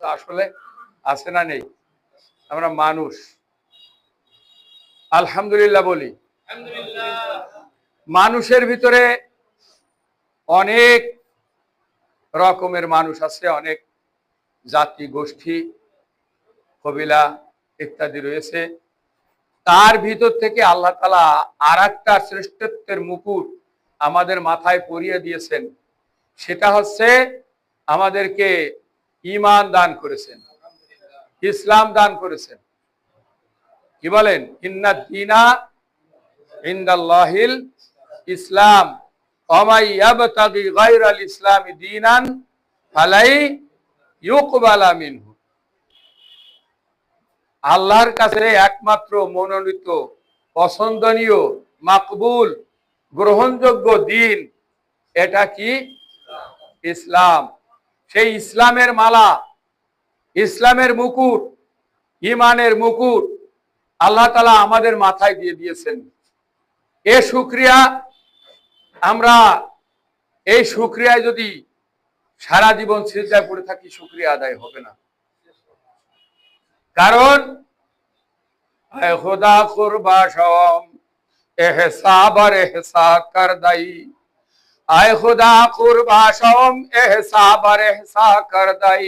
আসলে আছে না নেই। আমরা মানুষ। আলহামদুলিল্লাহ বলি। মানুষের ভিতরে অনেক রকমের মানুষ আছে অনেক জাতি গোষ্ঠী কবিলা ইত্যাদি রয়েছে। তার ভিতর থেকে আল্লাহ তালা আর একটা শ্রেষ্ঠত্বের মুকুট আমাদের মাথায় পরিয়ে দিয়েছেন। সেটা হচ্ছে আমাদেরকে ইমান দান করেছেন। ইসলাম দান করেছেন। কি বলেন? ইন্না দিনা ইন্দাল্লাহিল ইসলাম। অমাই ইয়াবতাগি গায়রাল ইসলামি দীনান ফালাই ইউকবালা মিনহু। আল্লাহর কাছে একমাত্র মনোনীত, পছন্দনীয়, মাকবুল, গ্রহণযোগ্য দিন এটা কি? ইসলাম। সেই ইসলামের মালা, ইসলামের মুকুট ইমানের মুকুট আল্লাহ তালা আমাদের মাথায় দিয়ে দিয়েছেন। এ সুক্রিয়া আমরা এই সুক্রিয়ায় যদি সারা জীবন সিজদায় পড়ে থাকি সুক্রিয়া আদায় হবে না। কারণ খোদা আর এহসা কার দায়ী? আয় খুদা কুরবা সম এহসা বার এহসা কর দাই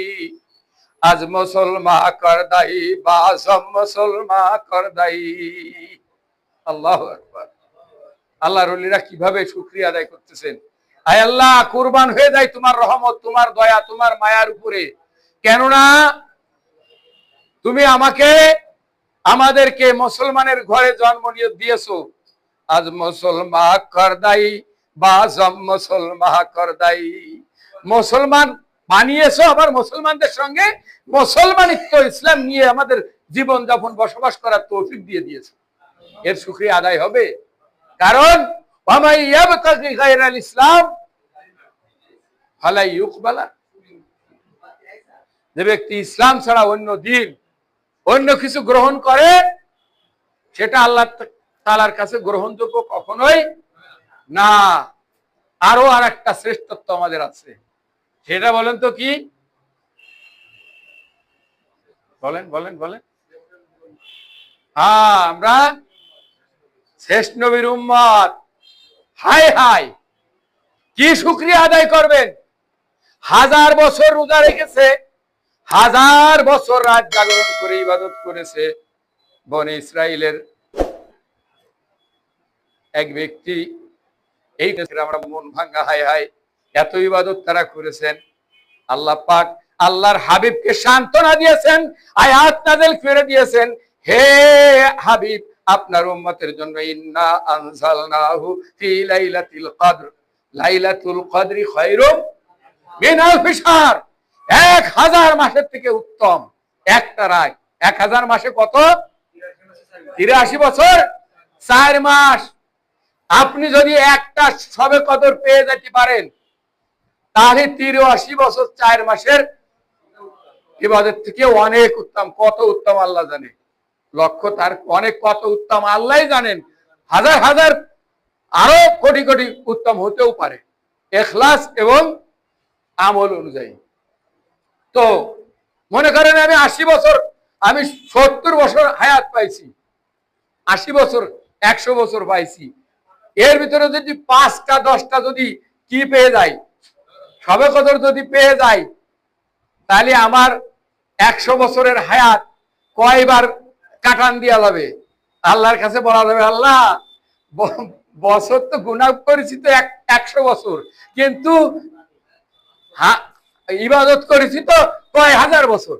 আজ মুসলমা কর দাই বাসম মুসলমা কর দাই আল্লাহ আকবার। আল্লাহ ওলিরা কীভাবে শুকরিয়া আদায় করতেছেন? আয় আল্লাহ, কুরবান হয়ে যায় তোমার রহমত, তোমার দয়া, তোমার মায়ার উপরে। কেননা তুমি আমাকে, আমাদেরকে মুসলমানের ঘরে জন্ম নিয়ে দিয়েছ। আজ মুসলমা কর দাই বাজম মুসলমা করদাই মুসলমান বানিয়েছো আবার মুসলমানদের সঙ্গে মুসলমানিত্ব, ইসলাম নিয়ে আমাদের জীবন যাপন বসবাস করার তৌফিক দিয়ে দিয়েছে। এর শুক্রিয়া আদায় হবে। কারণ ইসলাম যে ব্যক্তি ইসলাম ছাড়া অন্য দিন, অন্য কিছু গ্রহণ করে, সেটা আল্লাহ তালার কাছে গ্রহণযোগ্য কখনোই না, আরও আর একটা শ্রেষ্ঠত্ব আমাদের আছে। সেটা বলেন তো কি? বলেন বলেন বলেন। হ্যাঁ আমরা শেষ নবীর উম্মত। হাই হাই কি শুক্রিয়া আদায় করবেন? হাজার বছর রোজা রেখেছে, হাজার বছর রাত জাগরণ করে ইবাদত করেছে বনে ইসরায়েলের এক ব্যক্তি এই দেশের আমরা মন ভাঙ্গা হায় হায়। এত ইবাদত তারা করেছেন। আল্লাহ পাক আল্লাহর হাবিবকে সান্ত্বনা দিয়েছেন, আয়াত নাজেল করে দিয়েছেন। হে হাবিব, আপনার উম্মতের জন্য ইন্না আনজালনাহু ফি লাইলাতিল কদর। লাইলাতুল কদরি খায়রুম মিন আলফি শাহর এক হাজার মাসের থেকে উত্তম। একটা এক হাজার মাসে কত? তিরাশি বছর। চার মাস। আপনি যদি একটা সবে কদর পেয়ে যেতে পারেন, তাহলে তিরাশি বছর চার মাসের ইবাদের থেকে অনেক উত্তম, কত উত্তম আল্লাহ জানে। লক্ষ্য তার অনেক কত উত্তম আল্লাহ জানেন। হাজার হাজার আরও কোটি কোটি উত্তম হতেও পারে, এখলাস এবং আমল অনুযায়ী। তো মনে করেন আমি আশি বছর, আমি সত্তর বছর হায়াত পাইছি, আশি বছর, একশো বছর পাইছি। এর ভিতরে যদি পাঁচটা, দশটা যদি কি পেয়ে যায়, সবে কদর যদি পেয়ে যায়, তাহলে আমার একশো বছরের হায়াত কয়বার কাটান দিয়া যাবে? আল্লাহর কাছে বলা যাবে, আল্লাহ বছর তো গুণা করেছি তো এক একশো বছর, কিন্তু ইবাদত করেছি তো কয় হাজার বছর?